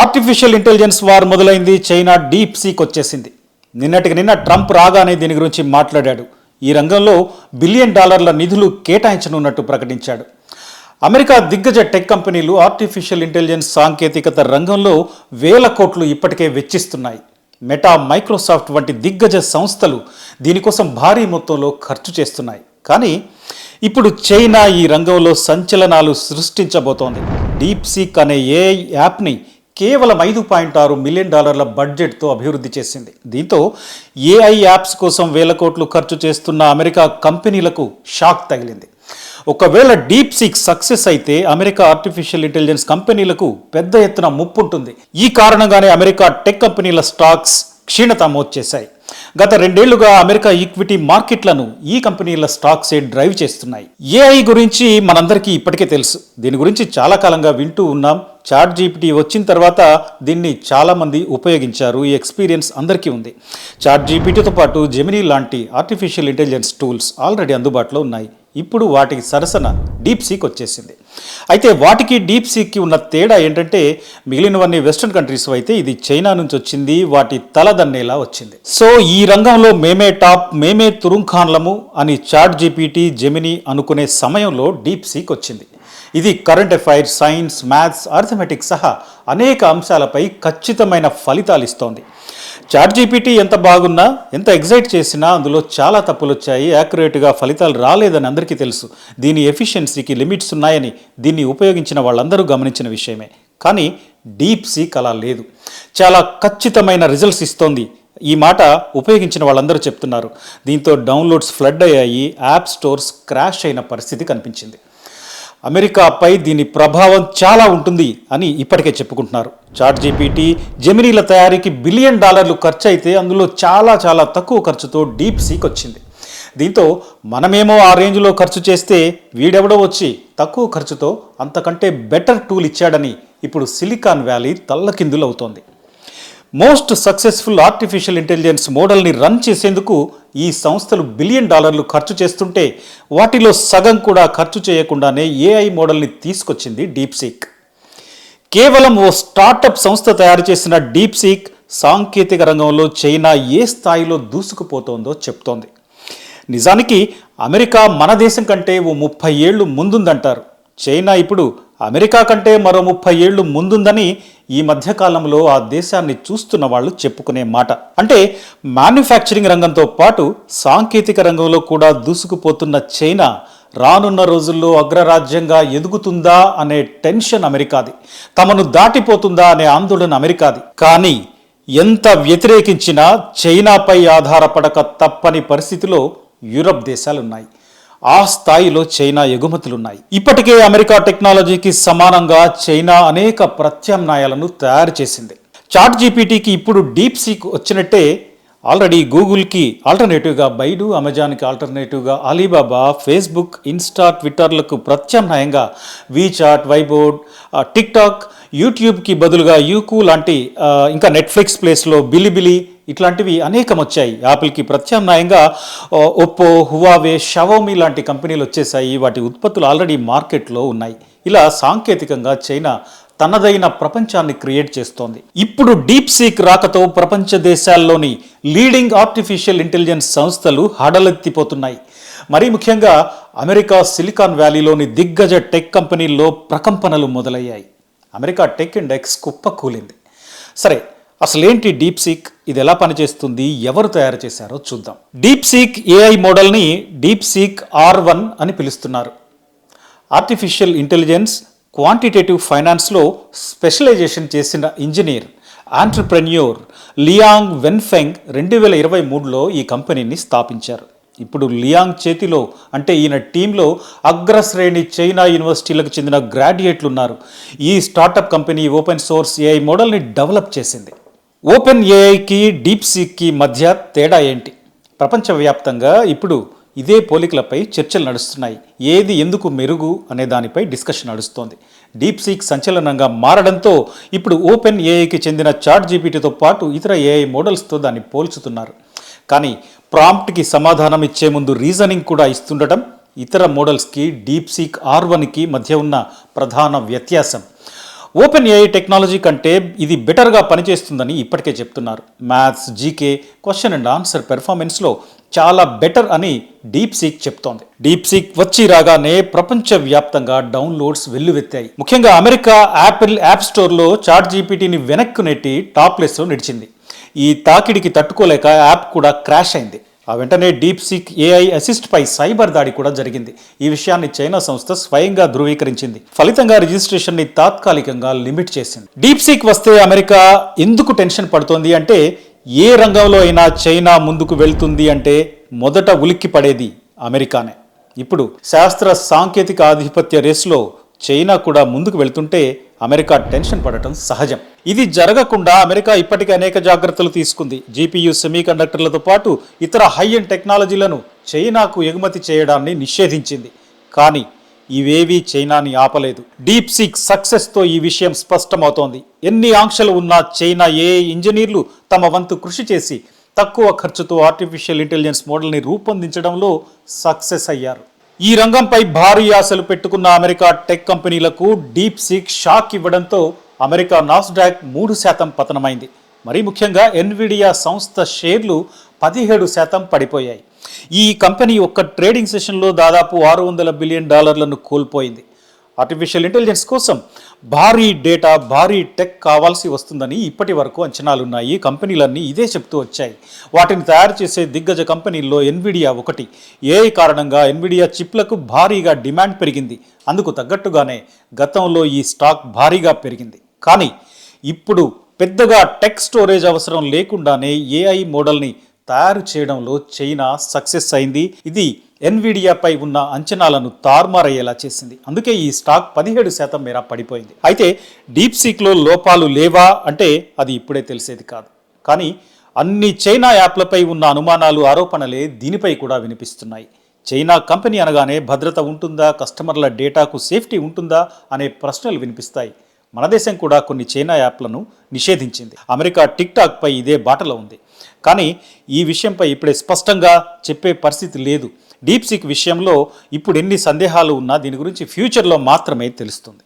Artificial intelligence war మొదలైంది. China DeepSeek వచ్చేసింది. నిన్నటికి నిన్న ట్రంప్ రాగానే దీని గురించి మాట్లాడాడు. ఈ రంగంలో బిలియన్ డాలర్ల నిధులు కేటాయించనున్నట్టు ప్రకటించాడు. అమెరికా దిగ్గజ టెక్ కంపెనీలు ఆర్టిఫిషియల్ ఇంటెలిజెన్స్ సాంకేతికత రంగంలో వేల కోట్లు ఇప్పటికే వెచ్చిస్తున్నాయి. మెటా మైక్రోసాఫ్ట్ వంటి దిగ్గజ సంస్థలు దీనికోసం భారీ మొత్తంలో ఖర్చు చేస్తున్నాయి. కానీ ఇప్పుడు చైనా ఈ రంగంలో సంచలనాలు సృష్టించబోతోంది. డీప్ సీక్ అనే ఏఐ యాప్ని కేవలం ఐదు పాయింట్ ఆరు మిలియన్ డాలర్ల బడ్జెట్తో అభివృద్ధి చేసింది. దీంతో ఏఐ యాప్స్ కోసం వేల కోట్లు ఖర్చు చేస్తున్న అమెరికా కంపెనీలకు షాక్ తగిలింది. ఒకవేళ డీప్ సిక్ సక్సెస్ అయితే అమెరికా ఆర్టిఫిషియల్ ఇంటెలిజెన్స్ కంపెనీలకు పెద్ద ఎత్తున ముప్పు ఉంటుంది. ఈ కారణంగానే అమెరికా టెక్ కంపెనీల స్టాక్స్ క్షీణత మోచేశాయి. గత రెండేళ్ళుగా అమెరికా ఈక్విటీ మార్కెట్లను ఈ కంపెనీల స్టాక్సే డ్రైవ్ చేస్తున్నాయి? ఏఐ గురించి మనందరికీ ఇప్పటికే తెలుసు. దీని గురించి చాలా కాలంగా వింటూ ఉన్నాం. చాట్ జీపీటీ వచ్చిన తర్వాత దీన్ని చాలామంది ఉపయోగించారు. ఈ ఎక్స్పీరియన్స్ అందరికీ ఉంది. చాట్ జీపీటీతో పాటు జెమినీ లాంటి ఆర్టిఫిషియల్ ఇంటెలిజెన్స్ టూల్స్ ఆల్రెడీ అందుబాటులో ఉన్నాయి. ఇప్పుడు వాటికి సరసన డీప్ సీక్ వచ్చేసింది. అయితే వాటికి డీప్ సీక్కి ఉన్న తేడా ఏంటంటే మిగిలినవన్నీ వెస్ట్రన్ కంట్రీస్ అయితే ఇది చైనా నుంచి వచ్చింది వాటి తలదన్నేలా వచ్చింది. సో ఈ రంగంలో మేమే టాప్ మేమే తురుంఖాన్లము అని చాట్ జీపీటీ జెమినీ అనుకునే సమయంలో డీప్ సీక్ వచ్చింది. ఇది current affairs science maths arithmetics సహా అనేక అంశాలపై ఖచ్చితమైన ఫలితాలు ఇస్తోంది. చాట్ జీపీటీ ఎంత బాగున్నా ఎంత ఎగ్జైట్ చేసినా అందులో చాలా తప్పులు వచ్చాయి యాక్యురేట్గా ఫలితాలు రాలేదని అందరికీ తెలుసు. దీని ఎఫిషియన్సీకి లిమిట్స్ ఉన్నాయని దీన్ని ఉపయోగించిన వాళ్ళందరూ గమనించిన విషయమే. కానీ డీప్ సీక్ అలా లేదు. చాలా ఖచ్చితమైన రిజల్ట్స్ ఇస్తోంది. ఈ మాట ఉపయోగించిన వాళ్ళందరూ చెప్తున్నారు. దీంతో డౌన్లోడ్స్ ఫ్లడ్ అయ్యాయి. యాప్ స్టోర్స్ క్రాష్ అయిన పరిస్థితి కనిపించింది. అమెరికాపై దీని ప్రభావం చాలా ఉంటుంది అని ఇప్పటికే చెప్పుకుంటున్నారు. చాట్ జీపీటీ జెమినీల తయారీకి బిలియన్ డాలర్లు ఖర్చు అయితే అందులో చాలా చాలా తక్కువ ఖర్చుతో డీప్ సీక్ వచ్చింది దీంతో మనమేమో ఆ రేంజ్లో ఖర్చు చేస్తే వీడెవడో వచ్చి తక్కువ ఖర్చుతో అంతకంటే బెటర్ టూల్ ఇచ్చాడని ఇప్పుడు సిలికాన్ వ్యాలీ తల్లకిందులవుతోంది. మోస్ట్ సక్సెస్ఫుల్ ఆర్టిఫిషియల్ ఇంటెలిజెన్స్ మోడల్ని రన్ చేసేందుకు ఈ సంస్థలు బిలియన్ డాలర్లు ఖర్చు చేస్తుంటే వాటిలో సగం కూడా ఖర్చు చేయకుండానే ఏఐ మోడల్ని తీసుకొచ్చింది డీప్ సీక్ కేవలం ఓ స్టార్టప్ సంస్థ తయారు చేసిన డీప్ సీక్ సాంకేతిక రంగంలో చైనా ఏ స్థాయిలో దూసుకుపోతోందో చెప్తోంది. నిజానికి అమెరికా మన దేశం కంటే ఓ ముప్పై ఏళ్ళు ముందుందంటారు. చైనా ఇప్పుడు అమెరికా కంటే మరో ముప్పై ఏళ్ళు ముందుందని ఈ మధ్యకాలంలో ఆ దేశాన్ని చూస్తున్న వాళ్ళు చెప్పుకునే మాట. అంటే మ్యానుఫ్యాక్చరింగ్ రంగంతో పాటు సాంకేతిక రంగంలో కూడా దూసుకుపోతున్న చైనా రానున్న రోజుల్లో అగ్రరాజ్యంగా ఎదుగుతుందా అనే టెన్షన్ అమెరికాది. తమను దాటిపోతుందా అనే ఆందోళన అమెరికాది. కానీ ఎంత వ్యతిరేకించినా చైనాపై ఆధారపడక తప్పని పరిస్థితిలో యూరప్ దేశాలున్నాయి. ఆ స్థాయిలో చైనా ఎగుమతులున్నాయి. ఇప్పటికే అమెరికా టెక్నాలజీకి సమానంగా చైనా అనేక ప్రత్యామ్నాయాలను తయారు చేసింది. చాట్ జీపీటీకి ఇప్పుడు డీప్ సీక్ వచ్చినట్టే ఆల్రెడీ గూగుల్కి ఆల్టర్నేటివ్గా బైడు అమెజాన్కి ఆల్టర్నేటివ్గా అలీబాబా ఫేస్బుక్ ఇన్స్టా ట్విట్టర్లకు ప్రత్యామ్నాయంగా వీచాట్ వైబోర్డ్ టిక్టాక్ యూట్యూబ్కి బదులుగా యూకు లాంటి ఇంకా నెట్ఫ్లిక్స్ ప్లేస్లో బిలిబిలి ఇట్లాంటివి అనేకం వచ్చాయి యాపిల్కి ప్రత్యామ్నాయంగా ఒప్పో హువావే షవోమి లాంటి కంపెనీలు వచ్చేసాయి వాటి ఉత్పత్తులు ఆల్రెడీ మార్కెట్లో ఉన్నాయి. ఇలా సాంకేతికంగా చైనా తనదైన ప్రపంచాన్ని క్రియేట్ చేస్తోంది. ఇప్పుడు డీప్ సీక్ రాకతో ప్రపంచ దేశాల్లోని లీడింగ్ ఆర్టిఫిషియల్ ఇంటెలిజెన్స్ సంస్థలు హడలెత్తిపోతున్నాయి. మరీ ముఖ్యంగా అమెరికా సిలికాన్ వ్యాలీలోని దిగ్గజ టెక్ కంపెనీల్లో ప్రకంపనలు మొదలయ్యాయి. అమెరికా టెక్ ఇండెక్స్ కుప్పకూలింది. సరే అసలేంటి డీప్ సీక్ ఇది ఎలా పనిచేస్తుంది? ఎవరు తయారు చేశారో చూద్దాం. డీప్ సీక్ ఏఐ మోడల్ని డీప్ సీక్ ఆర్ వన్ అని పిలుస్తున్నారు. ఆర్టిఫిషియల్ ఇంటెలిజెన్స్ క్వాంటిటేటివ్ ఫైనాన్స్లో స్పెషలైజేషన్ చేసిన ఇంజనీర్ ఆంటర్ప్రెన్యూర్ లియాంగ్ వెన్ఫెంగ్ రెండు వేల ఇరవై మూడులో ఈ కంపెనీని స్థాపించారు. ఇప్పుడు లియాంగ్ చేతిలో అంటే ఈయన టీంలో అగ్రశ్రేణి చైనా యూనివర్సిటీలకు చెందిన గ్రాడ్యుయేట్లు ఉన్నారు. ఈ startup company open source AI మోడల్ని డెవలప్ చేసింది. ఓపెన్ ఏఐకి డీప్ సీక్కి మధ్య తేడా ఏంటి? ప్రపంచవ్యాప్తంగా ఇప్పుడు ఇదే పోలికలపై చర్చలు నడుస్తున్నాయి. ఏది ఎందుకు మెరుగు అనే దానిపై డిస్కషన్ నడుస్తోంది. డీప్ సీక్ సంచలనంగా మారడంతో ఇప్పుడు ఓపెన్ ఏఐకి చెందిన చాట్ జీపీటీతో పాటు ఇతర ఏఐ మోడల్స్తో దాన్ని పోల్చుతున్నారు. కానీ ప్రాంప్ట్కి సమాధానం ఇచ్చే ముందు రీజనింగ్ కూడా ఇస్తుండటం ఇతర మోడల్స్కి డీప్ సీక్ ఆర్ వన్కి మధ్య ఉన్న ప్రధాన వ్యత్యాసం. ఓపెన్ ఏఐ టెక్నాలజీ కంటే ఇది బెటర్గా పనిచేస్తుందని ఇప్పటికే చెప్తున్నారు. Maths GK question and answer పెర్ఫార్మెన్స్లో చాలా బెటర్ అని డీప్ సీక్ చెప్తోంది. డీప్ సీక్ వచ్చి రాగానే ప్రపంచవ్యాప్తంగా డౌన్లోడ్స్ వెల్లువెత్తాయి. ముఖ్యంగా అమెరికా యాపిల్ యాప్ స్టోర్లో చాట్ జీపీటీని వెనక్కు నెట్టి టాప్ ప్లేస్లో నిలిచింది. ఈ తాకిడికి తట్టుకోలేక యాప్ కూడా క్రాష్ అయింది. వెంటనే డీప్ సీక్ ఏఐ అసిస్ట్పై సైబర్ దాడి కూడా జరిగింది. ఈ విషయాన్ని చైనా సంస్థ స్వయంగా ధృవీకరించింది. ఫలితంగా రిజిస్ట్రేషన్ని తాత్కాలికంగా లిమిట్ చేసింది. డీప్ సీక్ వస్తే అమెరికా ఎందుకు టెన్షన్ పడుతోంది అంటే ఏ రంగంలో అయినా చైనా ముందుకు వెళ్తుంది అంటే మొదట ఉలిక్కి పడేది అమెరికానే. ఇప్పుడు శాస్త్ర సాంకేతిక ఆధిపత్య రేసులో చైనా కూడా ముందుకు వెళ్తుంటే అమెరికా టెన్షన్ పడటం సహజం. ఇది జరగకుండా అమెరికా ఇప్పటికే అనేక జాగ్రత్తలు తీసుకుంది. జీపీయూ సెమీ కండక్టర్లతో పాటు ఇతర హై అండ్ టెక్నాలజీలను చైనాకు ఎగుమతి చేయడాన్ని నిషేధించింది. కానీ ఇవేవీ చైనాని ఆపలేదు. డీప్ సీక్ సక్సెస్తో ఈ విషయం స్పష్టమవుతోంది. ఎన్ని ఆంక్షలు ఉన్నా చైనా ఏ ఇంజనీర్లు తమ వంతు కృషి చేసి తక్కువ ఖర్చుతో ఆర్టిఫిషియల్ ఇంటెలిజెన్స్ మోడల్ని రూపొందించడంలో సక్సెస్ అయ్యారు. ఈ రంగంపై భారీ ఆశలు పెట్టుకున్న అమెరికా టెక్ కంపెనీలకు డీప్ సిక్ షాక్ ఇవ్వడంతో అమెరికా నాస్డాక్ మూడు శాతం పతనమైంది. మరీ ముఖ్యంగా ఎన్విడియా సంస్థ షేర్లు పదిహేడు శాతం పడిపోయాయి. ఈ కంపెనీ ఒక్క ట్రేడింగ్ సెషన్లో దాదాపు ఆరు వందల బిలియన్ డాలర్లను కోల్పోయింది. ఆర్టిఫిషియల్ ఇంటెలిజెన్స్ కోసం భారీ డేటా భారీ టెక్ కావాల్సి వస్తుందని ఇప్పటి వరకు అంచనాలున్నాయి కంపెనీలన్నీ ఇదే చెప్తూ వచ్చాయి. వాటిని తయారు చేసే దిగ్గజ కంపెనీల్లో ఎన్విడియా ఒకటి. ఏఐ కారణంగా ఎన్విడియా చిప్లకు భారీగా డిమాండ్ పెరిగింది. అందుకు తగ్గట్టుగానే గతంలో ఈ స్టాక్ భారీగా పెరిగింది. కానీ ఇప్పుడు పెద్దగా టెక్ స్టోరేజ్ అవసరం లేకుండానే ఏఐ మోడల్ని తయారు చేయడంలో చైనా సక్సెస్ అయింది. ఇది ఎన్విడియాపై ఉన్న అంచనాలను తారుమారయ్యేలా చేసింది. అందుకే ఈ స్టాక్ పదిహేడు శాతం మేర పడిపోయింది. అయితే డీప్ సీక్లో లోపాలు లేవా అంటే అది ఇప్పుడే తెలిసేది కాదు. కానీ అన్ని చైనా యాప్లపై ఉన్న అనుమానాలు ఆరోపణలే దీనిపై కూడా వినిపిస్తున్నాయి. చైనా కంపెనీ అనగానే భద్రత ఉంటుందా? కస్టమర్ల డేటాకు సేఫ్టీ ఉంటుందా? అనే ప్రశ్నలు వినిపిస్తాయి. మన దేశం కూడా కొన్ని చైనా యాప్లను నిషేధించింది. అమెరికా టిక్ టాక్ పై ఇదే బాటలో ఉంది. కానీ ఈ విషయంపై ఇప్పుడే స్పష్టంగా చెప్పే పరిస్థితి లేదు. డీప్ సిక్ విషయంలో ఇప్పుడు ఎన్ని సందేహాలు ఉన్నా దీని గురించి ఫ్యూచర్లో మాత్రమే తెలుస్తుంది.